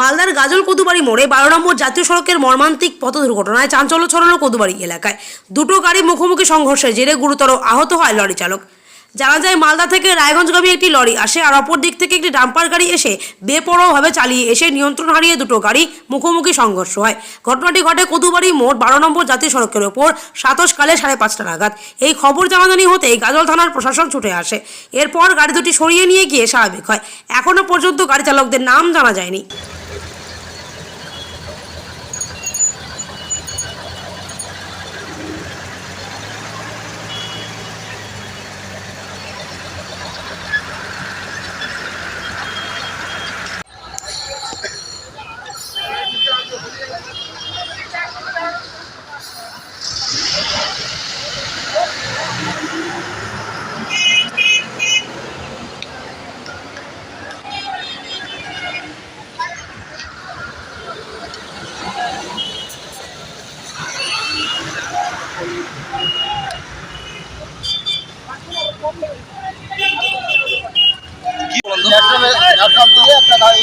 মালদার গাজল কদুবাড়ি মোড়ে বারো নম্বর জাতীয় সড়কের মর্মান্তিক পথ দুর্ঘটনায় চাঞ্চল্য ছড়ালো কদুবাড়ি এলাকায়। দুটো গাড়ি মুখোমুখি সংঘর্ষের জেরে গুরুতর আহত হয় লরি চালক। জানা যায়, মালদা থেকে রায়গঞ্জগামী একটি লরি আসে আর অপর দিক থেকে একটি ডাম্পার গাড়ি এসে বেপরোয়াভাবে চালিয়ে এসে নিয়ন্ত্রণ হারিয়ে দুটো গাড়ি মুখোমুখি সংঘর্ষ হয়। ঘটনাটি ঘটে কদুবাড়ি মোড় বারো নম্বর জাতীয় সড়কের ওপর সাতসকালে সাড়ে পাঁচটা নাগাদ। এই খবর জানাজানি হতেই গাজল থানার প্রশাসন ছুটে আসে। এরপর গাড়ি দুটি সরিয়ে নিয়ে গিয়ে স্বাভাবিক হয়। এখনও পর্যন্ত গাড়ি চালকদের নাম জানা যায়নি।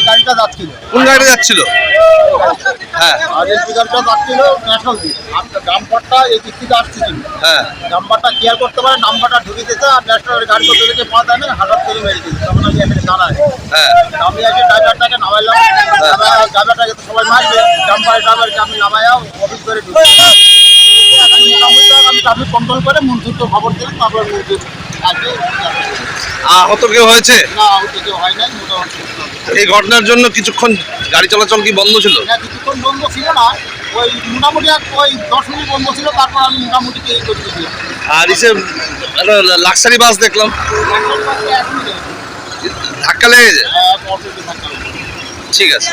গাড়িটা যাচ্ছিল? হ্যাঁ। আর এই পিকারটা যাচ্ছিল ন্যাশনাল দিয়ে আপনার ডাম্পারটা এই আসছিল। হ্যাঁ। করতে পারে নাম্বারটা ঢুকে দিতে আর ন্যাশনাল গাড়ি করতে দিকে পা দেয় না হাজার থেকে মেরে দিচ্ছে তখন আমি এখানে দাঁড়াই। হ্যাঁ। আমি এসে ড্রাইভারটাকে নামাইলাম। ড্রাইভারটাকে তো সবাই মারবে ডাম্পার ড্রাইভারকে আমি নামাইয়াও অফিস করে ঢুকে আমি ট্রাফিক কন্ট্রোল করে মন্ত্রিত্ব খবর দিলাম তারপর মন্ত্রী আজকে আহত কেউ হয়েছে? না হতে কেউ হয় নাই মোটামুটি এই ঘটনার জন্য কিছুক্ষণ গাড়ি চলাচল কি বন্ধ ছিল? না কিছুক্ষণ বন্ধ ছিল না। ওই মোটামুটি ওই দশ মিনিট বন্ধ ছিল তারপর আমি মোটামুটি এই করে দিয়েছিলাম আর ইসে লাক্সারি বাস দেখলাম। ধাক্কা লেগে যায় ঠিক আছে।